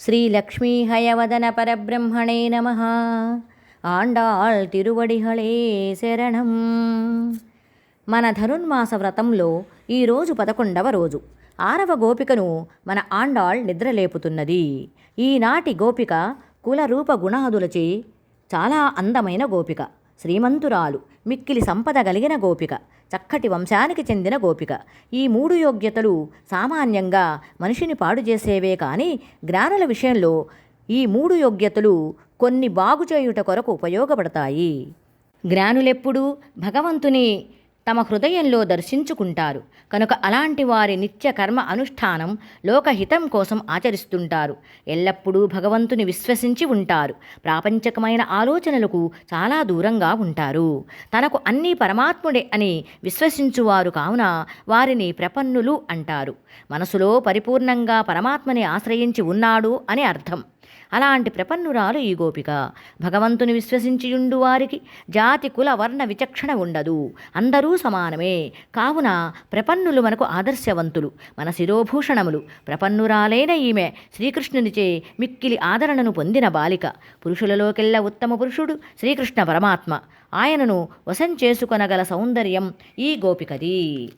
ஸ்ரீலக்ஷ்மீஹயவதன பரபிரம்மணே நம ఆండాళ్ తిరువడిహళే శరణం మన ధనుర్మాస వ్రతంలో ఈరోజు పదకొండవ రోజు ఆరవ గోపికను మన ఆండాళ్ నిద్రలేపుతున్నది ఈనాటి గోపిక కులరూప గుణాదులచే చాలా అందమైన గోపిక శ్రీమంతురాలు మిక్కిలి సంపద కలిగిన గోపిక చక్కటి వంశానికి చెందిన గోపిక. ఈ మూడు యోగ్యతలు సామాన్యంగా మనిషిని పాడు చేసేవే కానీ జ్ఞానుల విషయంలో ఈ మూడు యోగ్యతలు కొన్ని బాగు చేయుట కొరకు ఉపయోగపడతాయి. జ్ఞానులెప్పుడూ భగవంతుని తమ హృదయంలో దర్శించుకుంటారు. కనుక అలాంటి వారి నిత్య కర్మ అనుష్ఠానం లోకహితం కోసం ఆచరిస్తుంటారు. ఎల్లప్పుడూ భగవంతుని విశ్వసించి ఉంటారు. ప్రాపంచకమైన ఆలోచనలకు చాలా దూరంగా ఉంటారు. తనకు అన్నీ పరమాత్ముడే అని విశ్వసించువారు కావున వారిని ప్రపన్నులు అంటారు. మనసులో పరిపూర్ణంగా పరమాత్మని ఆశ్రయించి ఉన్నాడు అని అర్థం. అలాంటి ప్రపన్నురాలు ఈ గోపిక. భగవంతుని విశ్వసించియుండు వారికి జాతి కుల వర్ణ విచక్షణ ఉండదు. అందరూ సమానమే. కావున ప్రపన్నులు మనకు ఆదర్శవంతులు మన శిరోభూషణములు. ప్రపన్నురాలైన ఈమె శ్రీకృష్ణునిచే మిక్కిలి ఆదరణను పొందిన బాలిక. పురుషులలోకెల్లా ఉత్తమ పురుషుడు శ్రీకృష్ణ పరమాత్మ. ఆయనను వశం చేసుకొనగల సౌందర్యం ఈ గోపికది.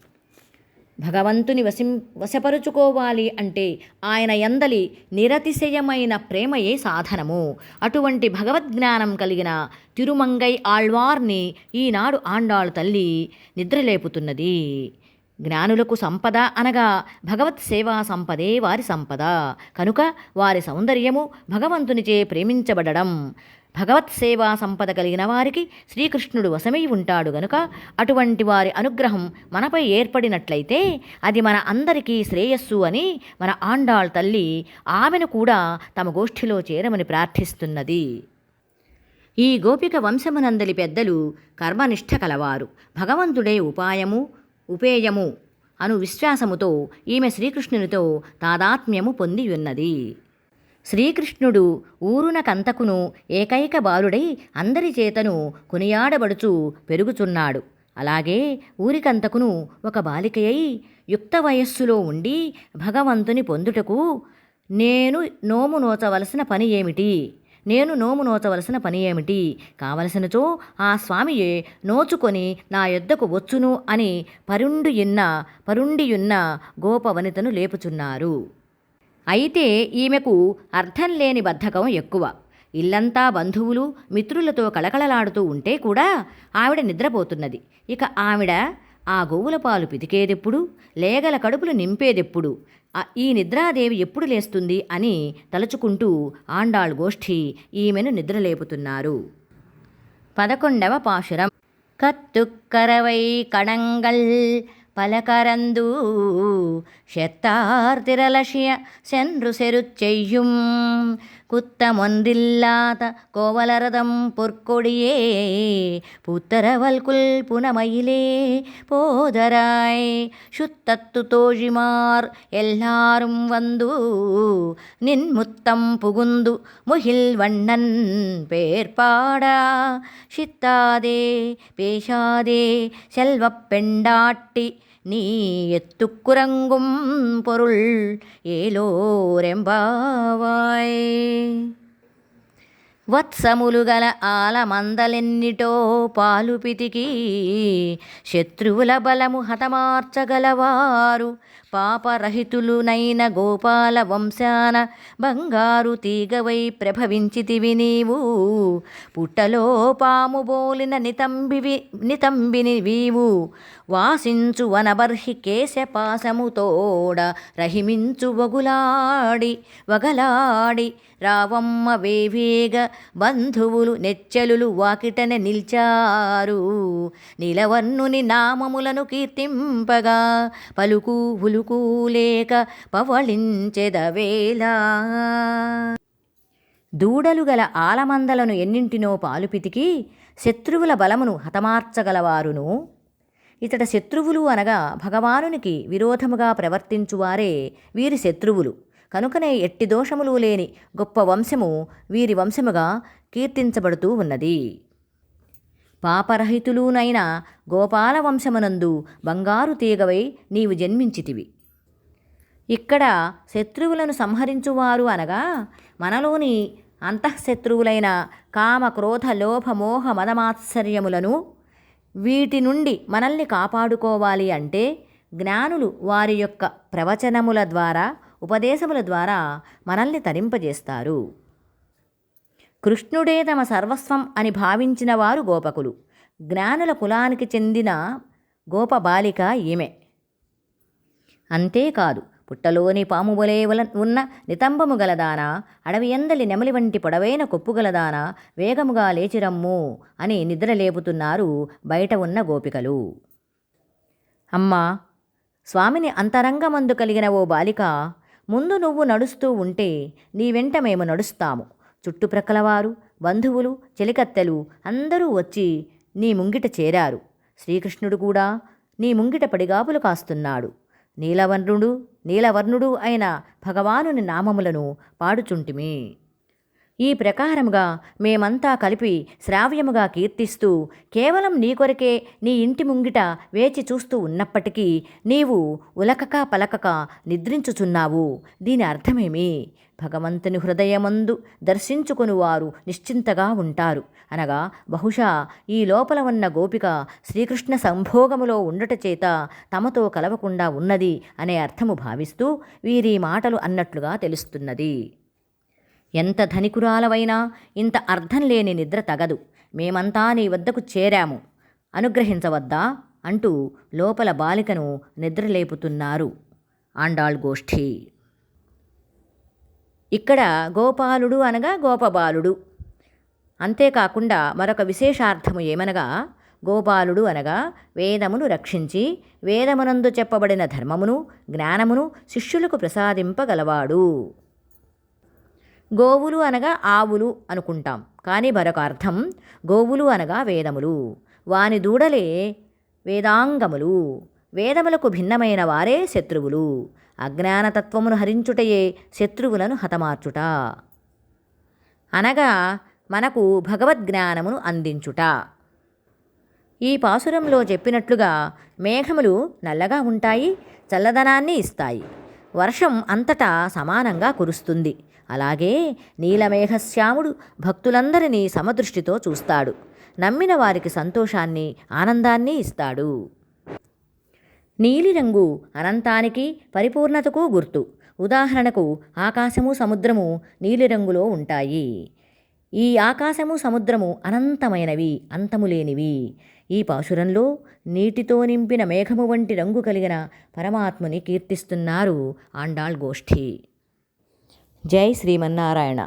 భగవంతుని వశిం వశపరుచుకోవాలి అంటే ఆయన ఎందలి నిరతిశయమైన ప్రేమయే సాధనము. అటువంటి భగవద్జ్ఞానం కలిగిన తిరుమంగై ఆళ్వార్ని ఈనాడు ఆండాళ్ తల్లి నిద్రలేపుతున్నది. జ్ఞానులకు సంపద అనగా భగవత్ సేవా సంపదే వారి సంపద. కనుక వారి సౌందర్యము భగవంతునిచే ప్రేమించబడడం. భగవత్ సేవా సంపద కలిగిన వారికి శ్రీకృష్ణుడు వశమై ఉంటాడు గనుక అటువంటి వారి అనుగ్రహం మనపై ఏర్పడినట్లయితే అది మన అందరికీ శ్రేయస్సు అని మన ఆండాళ్ తల్లి ఆమెను కూడా తమ గోష్ఠిలో చేరమని ప్రార్థిస్తున్నది. ఈ గోపిక వంశమునందలి పెద్దలు కర్మనిష్ట కలవారు. భగవంతుడే ఉపాయము ఉపేయము అను విశ్వాసముతో ఈమె శ్రీకృష్ణునితో తాదాత్మ్యము పొంది ఉన్నది శ్రీకృష్ణుడు ఊరునకంతకును ఏకైక బాలుడై అందరి చేతను కొనియాడబడుచు పెరుగుచున్నాడు. అలాగే ఊరికంతకును ఒక బాలికయై యుక్త వయస్సులో ఉండి భగవంతుని పొందుటకు నేను నోము నోచవలసిన పని ఏమిటి? నేను నోము నోచవలసిన పని ఏమిటి? కావలసినచో ఆ స్వామియే నోచుకొని నా యొద్దకు వచ్చును అని పరుండియున్న పరుండియున్న గోపవనితను లేపుచున్నారు. అయితే ఈమెకు అర్థం లేని బద్ధకం ఎక్కువ. ఇల్లంతా బంధువులు మిత్రులతో కళకళలాడుతూ ఉంటే కూడా ఆవిడ నిద్రపోతున్నది. ఇక ఆవిడ ఆ గోవుల పాలు పితికేదెప్పుడు లేగల కడుపులు నింపేదెప్పుడు ఆ- ఈ నిద్రాదేవి ఎప్పుడు లేస్తుంది అని తలుచుకుంటూ ఆండాళ్ గోష్ఠి ఈమెను నిద్రలేపుతున్నారు పదకొండవ పాశురం கத்துக்கரவை கடங்கள் பல கரந்து செத்தார் திரளசிய சென்று செருச் செய்யும் குத்தமொன்றில்லாத கோவலரதம் பொற்கொடியே புத்தரவல்குல் புனமயிலே போதராய் சுத்தத்து தோழிமார் எல்லாரும் வந்து நின் முத்தம் புகுந்து முகில் வண்ணன் பேர்பாடா சித்தாதே பேசாதே செல்வப் பெண்டாட்டி நீ எத்துக்குரங்கும் பொருள் ఏలోరెంబావాయ్ వత్సములు గల ఆలమందలెన్నిటో పాలు పితికి శత్రువుల బలము హతమార్చగలవారు పాపరహితులునైన గోపాల వంశాన బంగారు తీగవై ప్రభవించితివి నీవు. పుట్టలో పాము బోలిన నితంబివి నితంబిని వీవు. వాసించు వనబర్హి కేశపాసముతోడ రహిమించు వగులాడి వగలాడి. రావమ్మ వేవేగ బంధువులు నెచ్చెలులు వాకిటన నిల్చారు. నిలవన్నుని నామములను కీర్తింపగా పలుకూవులు హులుకు లేక పవళించెదవేలా దూడలు గల ఆలమందలను ఎన్నింటినో పాలు పితికి శత్రువుల బలమును హతమార్చగలవారును. ఇతడ శత్రువులు అనగా భగవానునికి విరోధముగా ప్రవర్తించువారే వీరి శత్రువులు. కనుకనే ఎట్టి దోషములు లేని గొప్ప వంశము వీరి వంశముగా కీర్తించబడుతూ ఉన్నది. పాపరహితులూనైన గోపాల వంశమునందు బంగారు తీగవై నీవు జన్మించితివి. ఇక్కడ శత్రువులను సంహరించువారు అనగా మనలోని అంతఃశత్రువులైన కామ క్రోధ లోభ మోహ మదమాత్సర్యములను వీటి నుండి మనల్ని కాపాడుకోవాలి అంటే జ్ఞానులు వారి యొక్క ప్రవచనముల ద్వారా ఉపదేశముల ద్వారా మనల్ని తరింపజేస్తారు. కృష్ణుడే తమ సర్వస్వం అని భావించిన వారు గోపకులు. జ్ఞానుల కులానికి చెందిన గోప బాలిక ఈమె. అంతేకాదు పుట్టలోని పాము ఉన్న నితంబము గలదానా అడవి ఎందలి నెమలి వంటి పొడవైన కొప్పు గలదానా వేగముగా లేచిరమ్ము అని నిద్రలేపుతున్నారు బయట ఉన్న గోపికలు. అమ్మా స్వామిని అంతరంగమందు కలిగిన ఓ బాలిక ముందు నువ్వు నడుస్తూ ఉంటే నీ వెంట మేము నడుస్తాము. చుట్టుప్రక్కల వారు బంధువులు చెలికత్తెలు అందరూ వచ్చి నీ ముంగిట చేరారు. శ్రీకృష్ణుడు కూడా నీ ముంగిట పడిగాపులు కాస్తున్నాడు. నీలవర్ణుడు నీలవర్ణుడు అయిన భగవానుని నామములను పాడుచుంటిమి. ఈ ప్రకారముగా మేమంతా కలిపి శ్రావ్యముగా కీర్తిస్తూ కేవలం నీ కొరకే నీ ఇంటి ముంగిట వేచి చూస్తూ ఉన్నప్పటికీ నీవు ఉలకక పలకక నిద్రించుచున్నావు. దీని అర్థమేమి? భగవంతుని హృదయమందు దర్శించుకొనువారు నిశ్చింతగా ఉంటారు. అనగా బహుశా ఈ లోపల ఉన్న గోపిక శ్రీకృష్ణ సంభోగములో ఉండట చేత తమతో కలవకుండా ఉన్నది అనే అర్థము భావిస్తూ వీరి మాటలు అన్నట్లుగా తెలుస్తున్నది. ఎంత ధనికురాలవైనా ఇంత అర్థం లేని నిద్ర తగదు. మేమంతా నీ వద్దకు చేరాము. అనుగ్రహించవద్దా? అంటూ లోపల బాలికను నిద్రలేపుతున్నారు ఆండాళ్ గోష్ఠి. ఇక్కడ గోపాలుడు అనగా గోపబాలుడు. అంతేకాకుండా మరొక విశేషార్థము ఏమనగా గోపాలుడు అనగా వేదమును రక్షించి వేదమునందు చెప్పబడిన ధర్మమును జ్ఞానమును శిష్యులకు ప్రసాదింపగలవాడు. గోవులు అనగా ఆవులు అనుకుంటాం. కానీ మరొక అర్థం గోవులు అనగా వేదములు. వాని దూడలే వేదాంగములు. వేదములకు భిన్నమైన వారే శత్రువులు. అజ్ఞానతత్వమును హరించుటయే శత్రువులను హతమార్చుట. అనగా మనకు భగవద్జ్ఞానమును అందించుట. ఈ పాసురంలో చెప్పినట్లుగా మేఘములు నల్లగా ఉంటాయి చల్లదనాన్ని ఇస్తాయి. వర్షం అంతటా సమానంగా కురుస్తుంది. అలాగే నీలమేఘశ్యాముడు భక్తులందరినీ సమదృష్టితో చూస్తాడు. నమ్మిన వారికి సంతోషాన్ని ఆనందాన్ని ఇస్తాడు. నీలిరంగు అనంతానికి పరిపూర్ణతకు గుర్తు. ఉదాహరణకు ఆకాశము సముద్రము నీలిరంగులో ఉంటాయి. ఈ ఆకాశము సముద్రము అనంతమైనవి అంతములేనివి. ఈ పాశురంలో నీటితో నింపిన మేఘము వంటి రంగు కలిగిన పరమాత్ముని కీర్తిస్తున్నారు ఆండాళ్ గోష్ఠి. జై శ్రీమన్నారాయణ